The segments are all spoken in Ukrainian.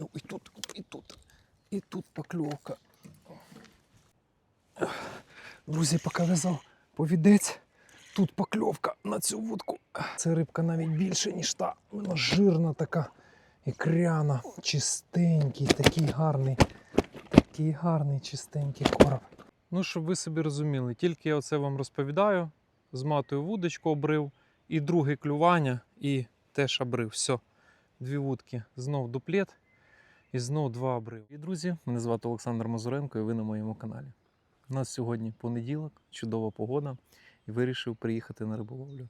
Ну, і тут, і тут, і тут покльовка. Друзі, поки в'язав повідець, тут покльовка на цю вудку. Це рибка навіть більше, ніж та. Вона жирна така, ікряна, чистенький, такий гарний, такий гарний, чистенький короб. Ну, щоб ви собі розуміли, тільки я оце вам розповідаю, зматую вудочку обрив, і друге клювання, і теж обрив. Все. Дві вудки, знов дуплет і знов два обриви. І друзі, мене звати Олександр Мазуренко, і ви на моєму каналі. У нас сьогодні понеділок, чудова погода, і вирішив приїхати на риболовлю.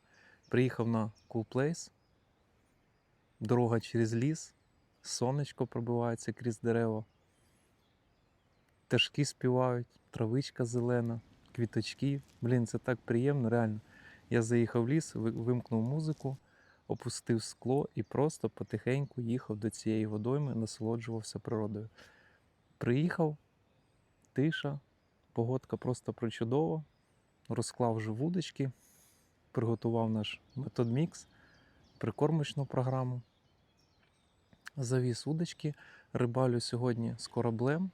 Приїхав на Cool Place, дорога через ліс, сонечко пробивається крізь дерева, пташки співають, травичка зелена, квіточки. Блін, це так приємно, реально. Я заїхав в ліс, вимкнув музику, опустив скло і просто потихеньку їхав до цієї водойми, насолоджувався природою. Приїхав, тиша, погодка просто причудова. Розклав вже вудочки, приготував наш метод мікс, прикормочну програму. Завіз удочки, рибалю сьогодні з кораблем.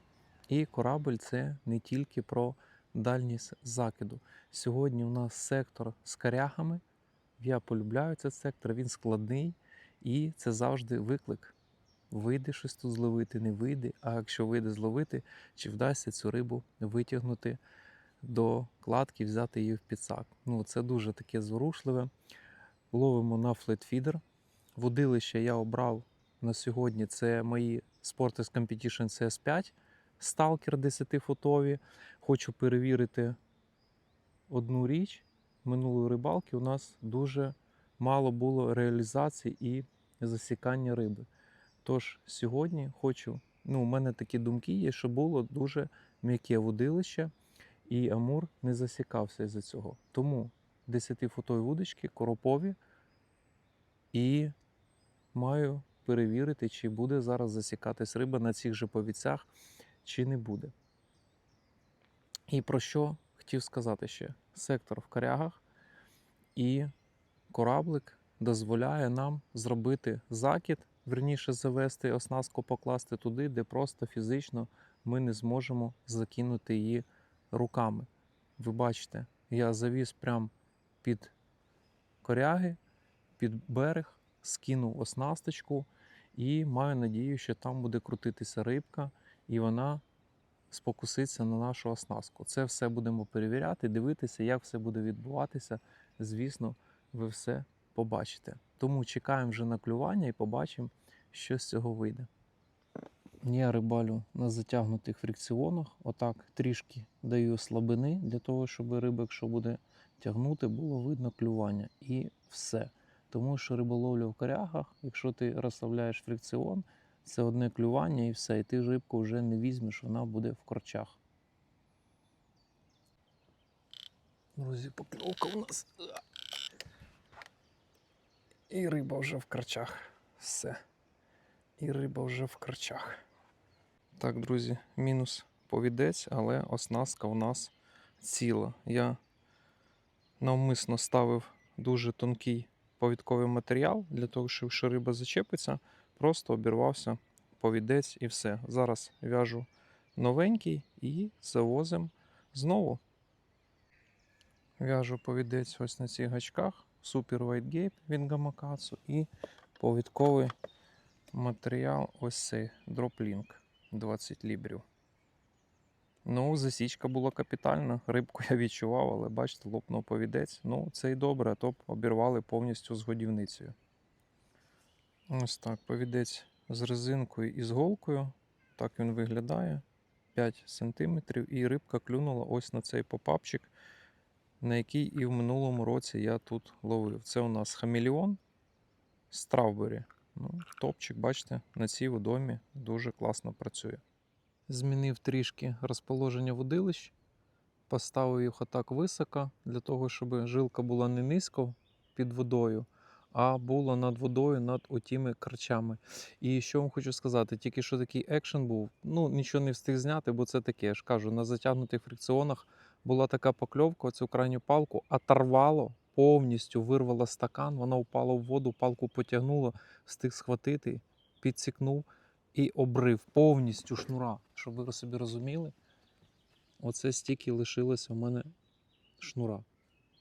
І корабль це не тільки про дальність закиду. Сьогодні у нас сектор з корягами. Я полюбляю цей сектор, він складний і це завжди виклик. Вийде щось тут зловити, не вийде. А якщо вийде зловити, чи вдасться цю рибу витягнути до кладки, взяти її в підсак. Ну, це дуже таке зворушливе. Ловимо на флетфідер. Водилище я обрав на сьогодні. Це мої Sporters Competition CS5 Stalker 10-футові. Хочу перевірити одну річ. Минулої рибалки у нас дуже мало було реалізації і засікання риби. Тож сьогодні хочу, ну, у мене такі думки є, що було дуже м'яке водилище, і Амур не засікався із-за цього. Тому 10-футові вудочки коропові, і маю перевірити, чи буде зараз засікатись риба на цих же повіцях, чи не буде. І про що хотів сказати ще? Сектор в корягах і кораблик дозволяє нам зробити закид, верніше завести оснастку, покласти туди, де просто фізично ми не зможемо закинути її руками. Ви бачите, я завіз прямо під коряги, під берег, скинув оснасточку і маю надію, що там буде крутитися рибка, і вона спокуситься на нашу оснастку. Це все будемо перевіряти, дивитися, як все буде відбуватися. Звісно, ви все побачите. Тому чекаємо вже на клювання і побачимо, що з цього вийде. Я рибалю на затягнутих фрикціонах. Отак трішки даю слабини для того, щоб риба, якщо буде тягнути, було видно клювання. І все. Тому що риболовля в корягах, якщо ти розставляєш фрикціон, це одне клювання і все. І ти рибку вже не візьмеш, вона буде в корчах. Друзі, покльовка у нас. І риба вже в корчах. Все. І риба вже в корчах. Так, друзі, мінус повідець, але оснастка у нас ціла. Я навмисно ставив дуже тонкий повідковий матеріал для того, щоб якщо риба зачепиться, просто обірвався повідець і все. Зараз в'яжу новенький і завозимо знову. В'яжу повідець ось на цих гачках. Super White Gape від Gamakatsu і повідковий матеріал ось цей Droplink 20 лібрів. Ну, засічка була капітальна. Рибку я відчував, але бачите, лопнув повідець. Ну, це й добре, а то б обірвали повністю з годівницею. Ось так, повідець з резинкою і з голкою. Так він виглядає. 5 см. І рибка клюнула ось на цей попапчик, на який і в минулому році я тут ловив. Це у нас хамелеон Стравбері. Ну, топчик, бачите, на цій водомі дуже класно працює. Змінив трішки розположення водилищ, поставив їх отак високо, для того, щоб жилка була не низько під водою, а була над водою, над отіми карчами. І що вам хочу сказати, тільки що такий екшен був, ну нічого не встиг зняти, бо це таке, я ж кажу, на затягнутих фрикціонах була така покльовка, цю крайню палку оторвало, повністю вирвало стакан, вона впала в воду, палку потягнуло, встиг схватити, підсікнув і обрив повністю шнура. Щоб ви собі розуміли, оце стільки лишилося у мене шнура.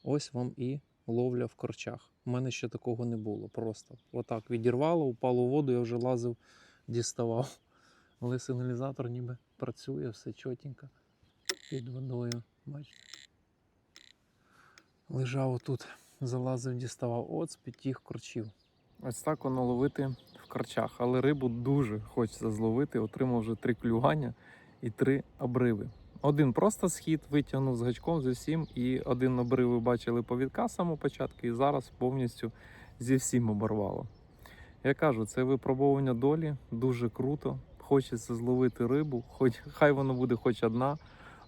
Ось вам і ловля в корчах. У мене ще такого не було. Просто отак відірвало, упало в воду, я вже лазив, діставав. Але сигналізатор ніби працює, все чотенько під водою. Бачите? Лежав отут, залазив, діставав. З під тих корчів. Ось так воно ловити в корчах. Але рибу дуже хочеться зловити. Отримав вже три клювання і три обриви. Один просто схід витягнув з гачком зі всім, і один обрив ви бачили повідка з самого початку, і зараз повністю зі всім оборвало. Я кажу, це випробовування долі дуже круто. Хочеться зловити рибу, хоч хай воно буде хоч одна,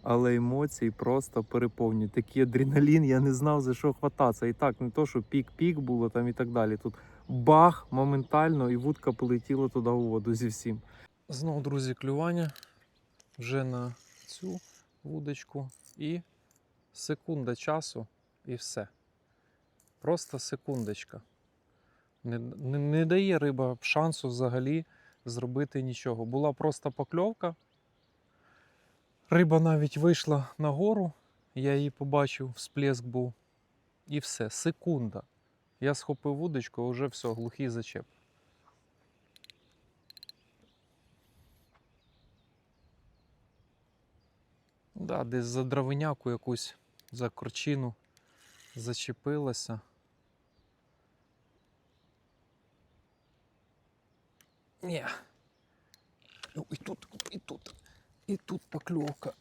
але емоції просто переповнюють. Такий адреналін, я не знав за що хвататися. І так, не то, що пік-пік було там і так далі. Тут бах моментально, і вудка полетіла туди у воду зі всім. Знову, друзі, клювання вже на цю вудочку і секунда часу, і все. Просто секундочка. Не, не, не дає риба шансу взагалі зробити нічого. Була просто покльовка. Риба навіть вийшла нагору, я її побачив, всплеск був. І все, секунда. Я схопив вудочку, а вже все, глухий зачеп. Да, десь за дровиняку якусь, за корчину зачепилася. Ні. Ну, і тут, і тут, і тут покльовка.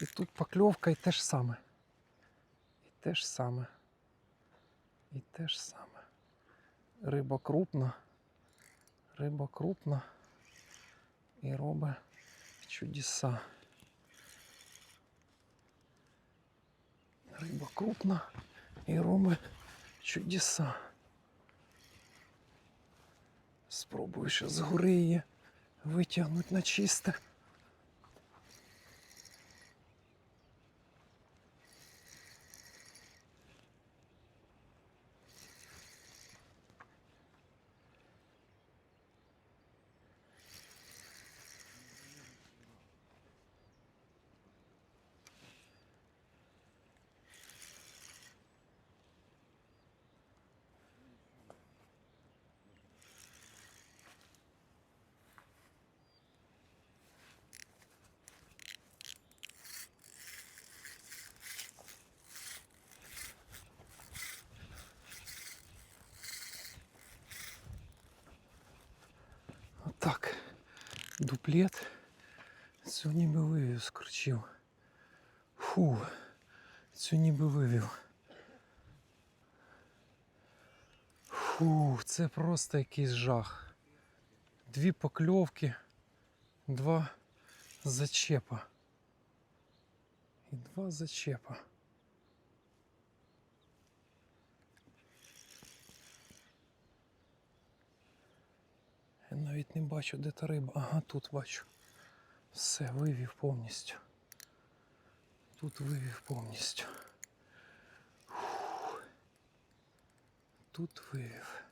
І тут покльовка, і те ж саме. І те ж саме. І те ж саме. Риба крупна. Риба крупна. І робить чудеса. Риба крупна і робить чудеса. Спробую ще згори її витягнути на чисте. Отак. Дуплет. Цю ніби вивів скорчив. Фу. Цю ніби вивів. Фу, це просто якийсь жах. Дві покльовки, два зачепа. І два зачепа. Я навіть не бачу, де та риба. Ага, тут бачу. Все, вивів повністю. Тут вивів повністю. Фух. Тут вивів.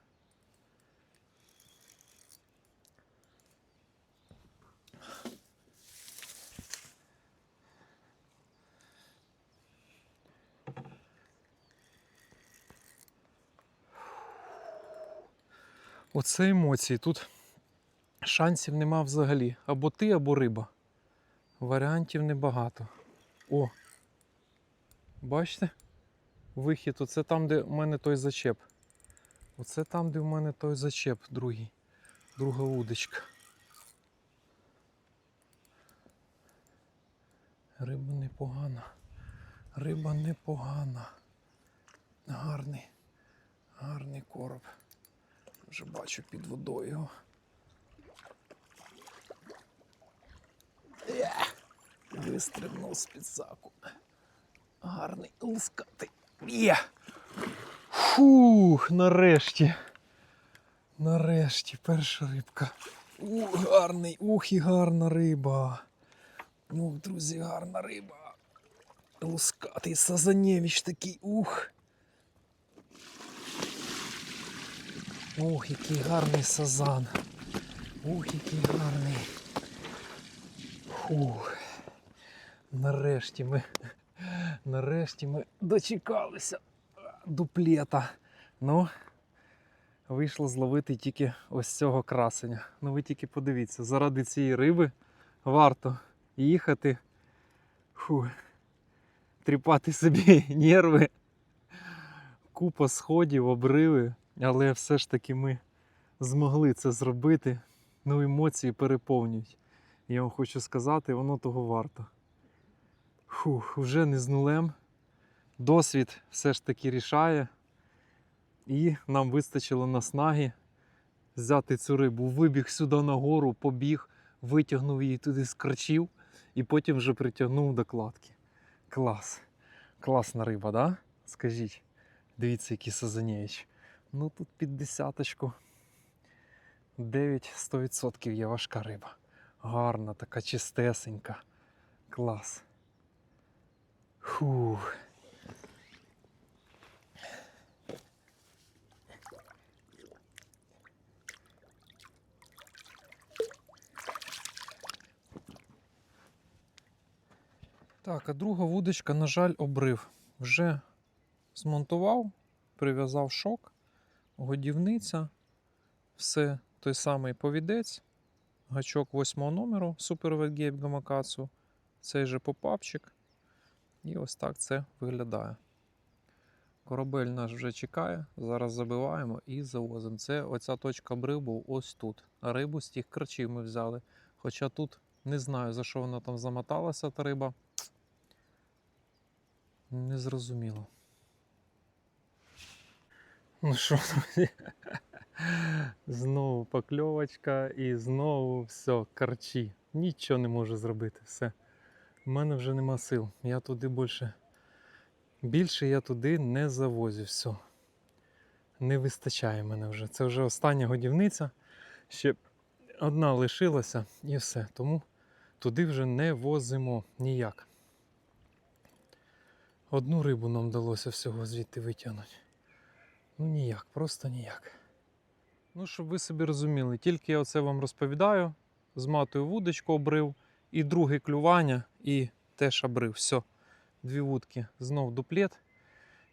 Оце емоції. Тут шансів нема взагалі. Або ти, або риба. Варіантів небагато. О! Бачите? Вихід, оце там, де в мене той зачеп. Оце там, де в мене той зачеп, другий. Друга удочка. Риба непогана. Риба непогана. Гарний. Гарний короб. Вже бачу під водою його. Вистрибнув з під саку. Гарний лускатий. Є! Фух, нарешті. Нарешті перша рибка. Ух, гарний, ух і гарна риба. Ух, друзі, гарна риба. Лускатий сазанєвич такий, ух. Ох, який гарний сазан. Ух, який гарний. Фух. Нарешті ми. Нарешті ми дочекалися дуплета. Ну, вийшло зловити тільки ось цього красення. Ну ви тільки подивіться, заради цієї риби варто їхати. Фу. Тріпати собі нерви. Купа сходів, обриви, але все ж таки ми змогли це зробити. Ну, емоції переповнюють. Я вам хочу сказати, воно того варто. Фух, вже не з нулем. Досвід все ж таки рішає. І нам вистачило наснаги взяти цю рибу. Вибіг сюди нагору, побіг, витягнув її туди з карчів і потім вже притягнув до кладки. Клас. Класна риба, да? Скажіть. Дивіться, який сазанєч. Ну тут під десяточку. 9-100% є важка риба. Гарна, така чистесенька. Клас. Фух. Так, а друга вудочка, на жаль, обрив. Вже змонтував, прив'язав шок, годівниця, все той самий повідець, гачок 8 номеру Wet Gape Gamakatsu, цей же попапчик. І ось так це виглядає. Корабель наш вже чекає, зараз забиваємо і завозимо. Це оця точка обриву ось тут. Рибу з тих крачів ми взяли. Хоча тут не знаю, за що вона там замоталася, та риба. Незрозуміло. Ну що, друзі? Знову покльовочка і знову все, карчі. Нічого не можу зробити. Все. У мене вже нема сил. Я туди більше. Більше я туди не завозю. Все. Не вистачає мене вже. Це вже остання годівниця. Ще одна лишилася і все. Тому туди вже не возимо ніяк. Одну рибу нам вдалося всього звідти витягнути. Ну ніяк, просто ніяк. Ну, щоб ви собі розуміли, тільки я оце вам розповідаю, зматую вудочку обрив, і друге клювання, і теж обрив. Все. Дві вудки, знов дуплет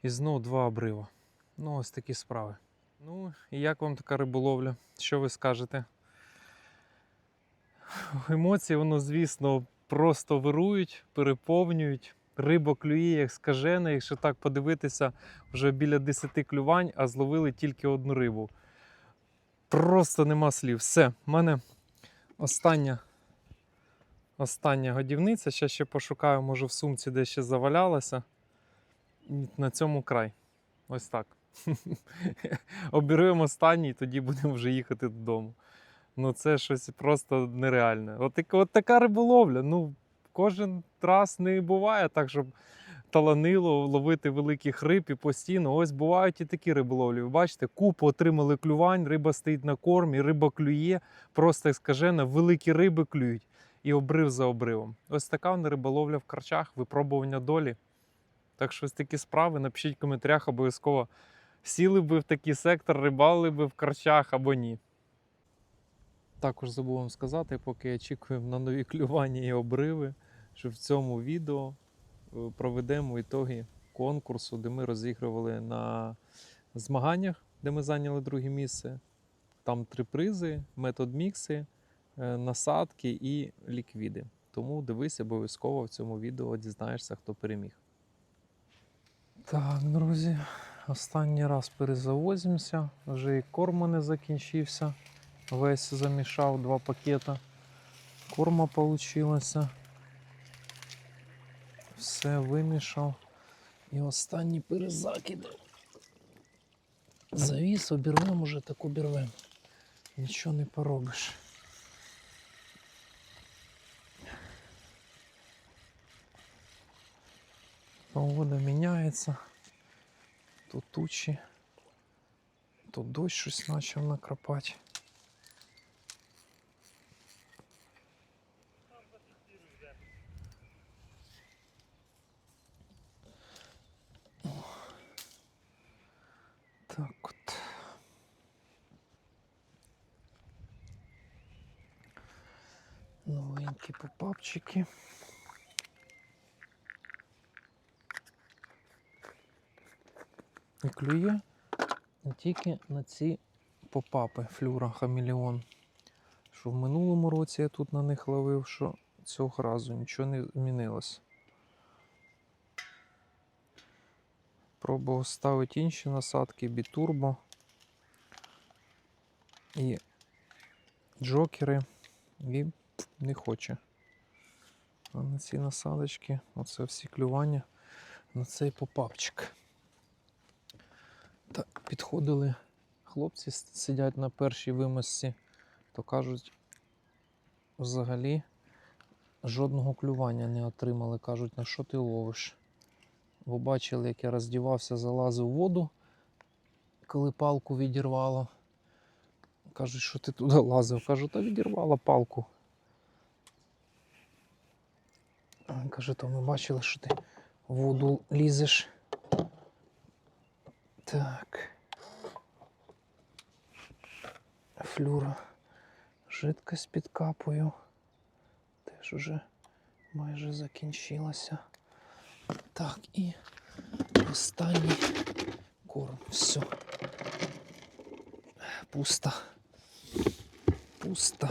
і знов два обрива. Ну, ось такі справи. Ну, і як вам така риболовля? Що ви скажете? Емоції, воно, звісно, просто вирують, переповнюють. Риба клює, як скажена, якщо так подивитися, вже біля 10 клювань, а зловили тільки одну рибу. Просто нема слів. Все, в мене остання, остання годівниця. Ще ще пошукаю, може в сумці де ще завалялася. На цьому край. Ось так. Обірвемо останній, тоді будемо вже їхати додому. Ну, це щось просто нереальне. От, от така риболовля. Ну, кожен раз не буває так, щоб таланило ловити великих риб і постійно. Ось бувають і такі риболовлі. Ви бачите, купу отримали клювань, риба стоїть на кормі, риба клює, просто скажена, великі риби клюють і обрив за обривом. Ось така вона риболовля в карчах, випробування долі. Так що ось такі справи, напишіть в коментарях обов'язково. Сіли би в такий сектор, рибали би в карчах або ні. Також забув вам сказати, поки очікуємо на нові клювання і обриви, що в цьому відео е, проведемо ітоги конкурсу, де ми розігрували на змаганнях, де ми зайняли друге місце. Там три призи, метод мікси, насадки і ліквіди. Тому дивись обов'язково в цьому відео дізнаєшся, хто переміг. Так, друзі, останній раз перезавозимося. Вже і корм мене закінчився. Весь замішав два пакета. Корма получилося. Все вимішав. І останні перезакиди. Завіс, обірвемо вже так обірвемо. Нічого не поробиш. Погода міняється. То тучі, то дощ щось почав накрапати. Так от. Маленькі попапчики. І клює не тільки на ці попапи флюра хамелеон. Що в минулому році я тут на них ловив, що цього разу нічого не змінилось. Пробував ставити інші насадки, бітурбо і джокери, і не хоче. А на ці насадочки, оце всі клювання на цей попапчик. Та підходили хлопці, сидять на першій вимосці, то кажуть, взагалі жодного клювання не отримали. Кажуть, на що ти ловиш? Ви бачили, як я роздівався, залазив в воду, коли палку відірвало. Кажуть, що ти туди лазив. Кажу, та відірвала палку. Каже, то ми бачили, що ти в воду лізеш. Так. Флюра. Жидкость під капою. Теж уже майже закінчилася. Так, і останній корм. Все. Пусто. Пусто.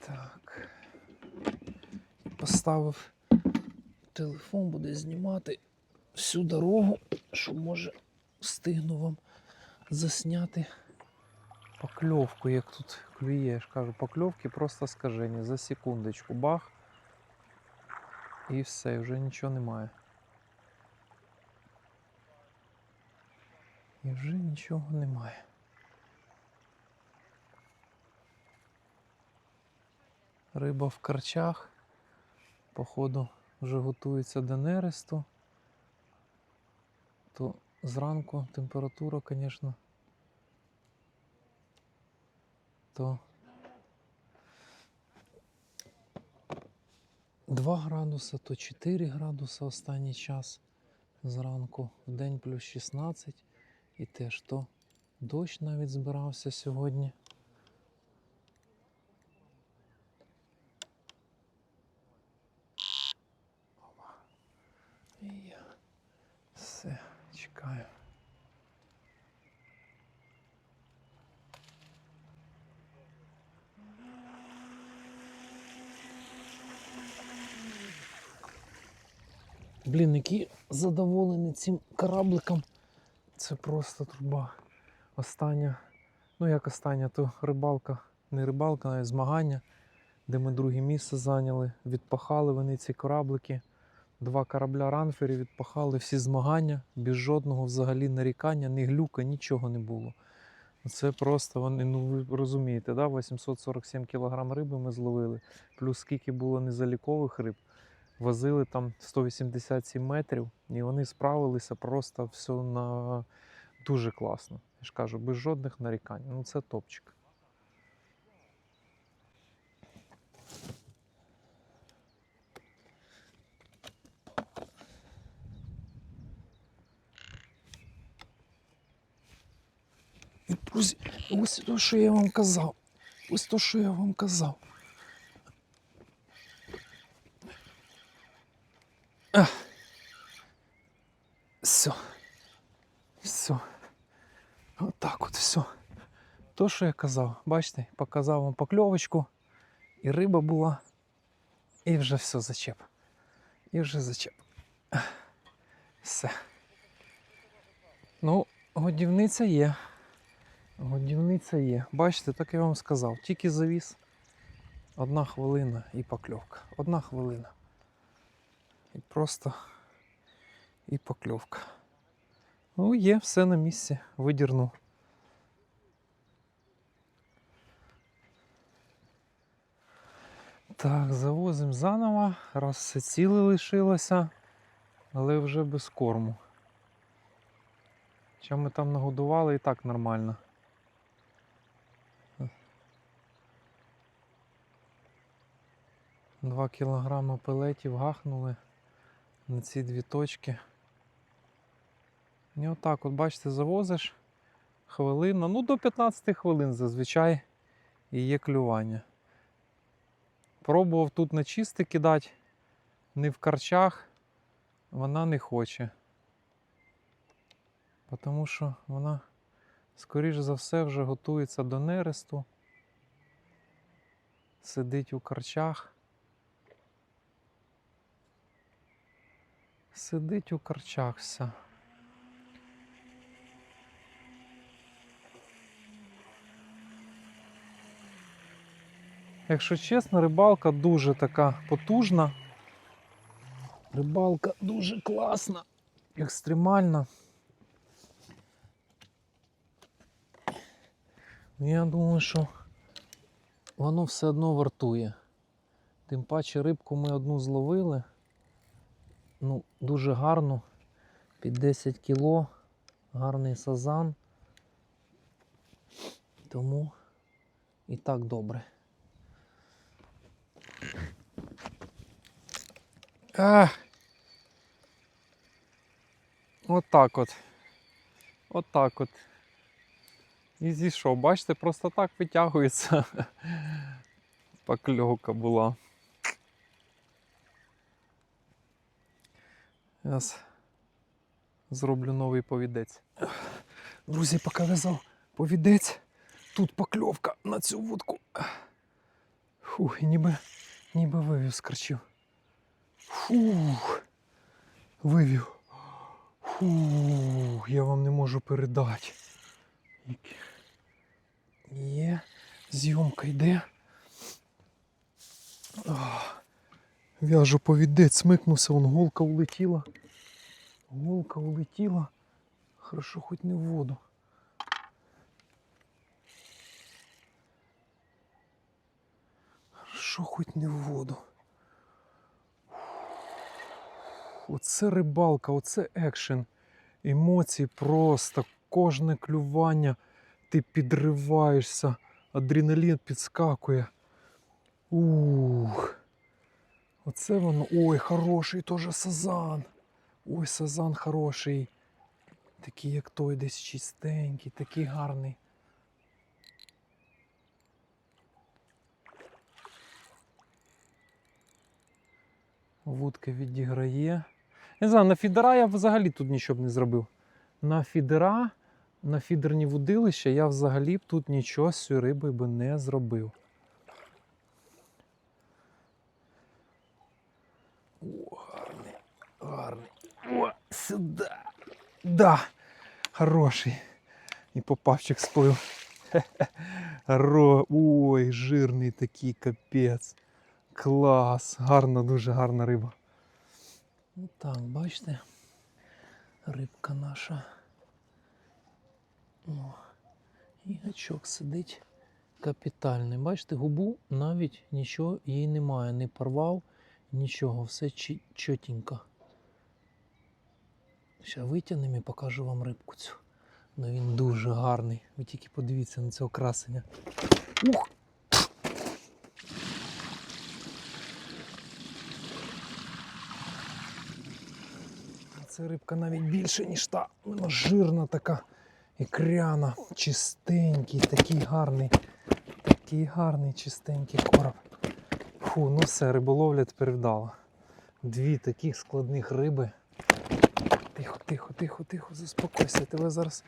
Так. Поставив телефон, буде знімати всю дорогу, що може встигну вам засняти покльовку, як тут клює. Я ж кажу, покльовки просто скажені. За секундочку бах. І все, вже нічого немає. І вже нічого немає. Риба в карчах. Походу вже готується до нересту. То зранку температура, звісно, то 2 градуса, то 4 градуса останній час зранку, в день плюс 16 і теж то дощ навіть збирався сьогодні. Опа. І я все чекаю. Блін, який задоволений цим корабликом. Це просто труба. Остання, ну як остання, то рибалка, не рибалка, а змагання, де ми друге місце зайняли. Відпахали вони ці кораблики. Два корабля ранферів відпахали всі змагання, без жодного взагалі нарікання, ні глюка, нічого не було. Це просто вони, ну ви розумієте, да? 847 кг риби ми зловили, плюс скільки було незалікових риб. Возили там 187 метрів, і вони справилися просто все на дуже класно. Я ж кажу, без жодних нарікань. Ну це топчик. Друзі, ось то, що я вам казав. Ось то, що я вам казав. Ах. Все. Все. Отак от все. То, що я казав, бачите, показав вам покльовочку, і риба була, і вже все зачеп. І вже зачеп. Все. Ну, годівниця є. Годівниця є. Бачите, так я вам сказав. Тільки завіс. Одна хвилина і покльовка. Одна хвилина. І просто і покльовка. Ну, є, все на місці. Видірну. Так, завозимо заново. Раз все ціле лишилося, але вже без корму. Що ми там нагодували і так нормально. Два кілограми пелетів гахнули на ці дві точки. І отак, от бачите, завозиш, хвилина, ну до 15 хвилин зазвичай і є клювання. Пробував тут на чисте кидати, не в карчах, вона не хоче. Тому що вона, скоріш за все, вже готується до нересту. Сидить у карчах. Сидить у карчах вся. Якщо чесно, рибалка дуже така потужна. Рибалка дуже класна, екстремальна. Ну, Я думаю, що воно все одно вартує. Тим паче рибку ми одну зловили. Ну, дуже гарно. Під 10 кіло. Гарний сазан. Тому і так добре. Ах. От так от. От так от. І зійшов. Бачите, просто так витягується. Покльовка була. Зараз зроблю новий повідець. Друзі, поки в'язав повідець, тут покльовка на цю вудку. Фух, і ніби, ніби вивів скарчив. Фух. Вивів. Фух, я вам не можу передати. Є, зйомка йде. Ах. В'яжу повідець, смикнувся, вон голка улетіла. Голка улетіла. Хорошо, хоч не в воду. Хорошо, хоч не в воду. Оце рибалка, оце екшен. Емоції просто, кожне клювання, ти підриваєшся, адреналін підскакує. Ух. Оце воно. Ой, хороший теж сазан. Ой, сазан хороший. Такий, як той, десь чистенький, такий гарний. Вудка відіграє. Не знаю, на фідера я взагалі тут нічого б не зробив. На фідера, на фідерні вудилища я взагалі б тут нічого з цією рибою би не зробив. О, гарний, гарний. О, сюди. Да, хороший. І попавчик сплив. Ро... Ой, жирний такий капець. Клас. Гарна, дуже гарна риба. Ну так, бачите, рибка наша. О, і гачок сидить капітальний. Бачите, губу навіть нічого їй немає. Не порвав, нічого, все чотенько. Ще витягнемо і покажу вам рибку цю. Ну він дуже гарний. Ви тільки подивіться на цього красення. Ух! Це рибка навіть більше, ніж та. Вона жирна така, ікряна, чистенький, такий гарний, такий гарний, чистенький короб. Фу, ну все, риболовля тепер вдала. Дві таких складних риби. Тихо, тихо, тихо, тихо, заспокойся. Я тебе зараз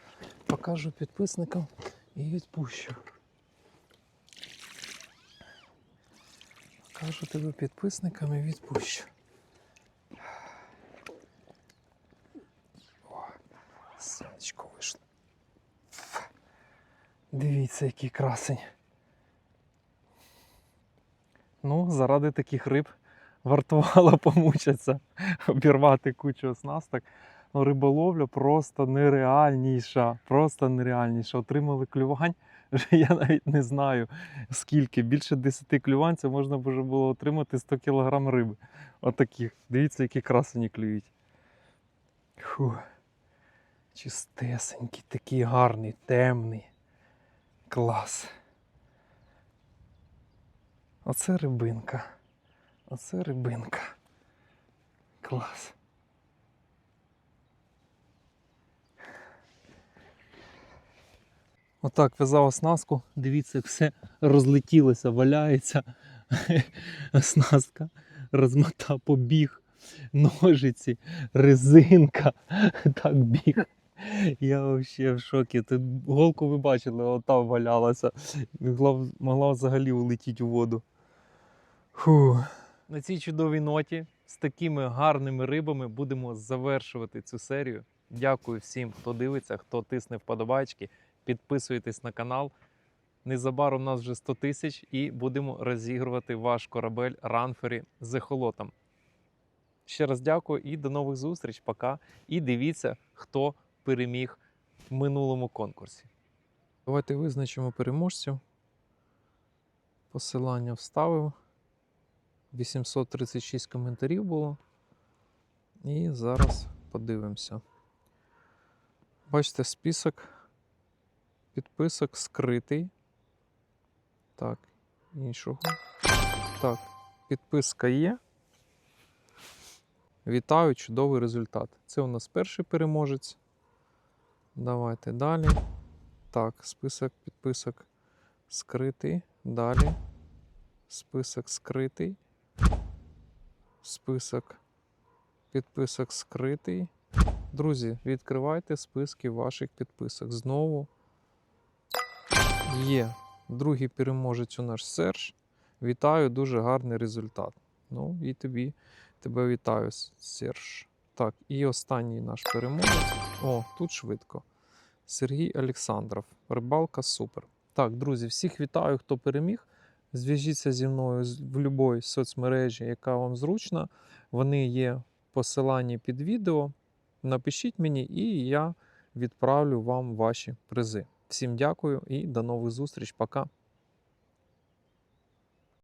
покажу підписникам і відпущу. Покажу тебе підписникам і відпущу. О, сонечко вийшло. Дивіться, який красень. Ну, заради таких риб вартувало помучитися, обірвати кучу оснасток. Ну, риболовля просто нереальніша. Просто нереальніша. Отримали клювань. Я навіть не знаю скільки. Більше 10 клювань це можна вже було отримати 100 кг риби. Отаких. Дивіться, які красені клюють. Фу. Чистесенький, такий гарний, темний. Клас. Оце рибинка. Оце рибинка. Клас. Отак в'язав оснастку. Дивіться, як все розлетілося, валяється. Оснастка розмотав, побіг, ножиці, резинка. Так біг. Я взагалі в шокі. Ти голку ви бачили, ота валялася. Могла, взагалі улетіти у воду. Фу. На цій чудовій ноті з такими гарними рибами будемо завершувати цю серію. Дякую всім, хто дивиться, хто тисне вподобайки. Підписуйтесь на канал. Незабаром у нас вже 100 тисяч і будемо розігрувати ваш корабель Ранфері з ехолотом. Ще раз дякую і до нових зустріч. Пока. І дивіться, хто переміг в минулому конкурсі. Давайте визначимо переможців. Посилання вставив. 836 коментарів було. І зараз подивимося. Бачите, список підписок скритий. Так, іншого. Так, підписка є. Вітаю, чудовий результат. Це у нас перший переможець. Давайте далі. Так, список підписок скритий. Далі. Список скритий. Список підписок скритий. Друзі, відкривайте списки ваших підписок. Знову є. Другий переможець у наш Серж. Вітаю, дуже гарний результат. Ну і тобі тебе вітаю, Серж. Так, і останній наш переможець. О, тут швидко. Сергій Олександров. Рибалка супер. Так, друзі, всіх вітаю, хто переміг. Зв'яжіться зі мною в будь-якій соцмережі, яка вам зручна. Вони є в посиланні під відео. Напишіть мені, і я відправлю вам ваші призи. Всім дякую і до нових зустріч. Пока.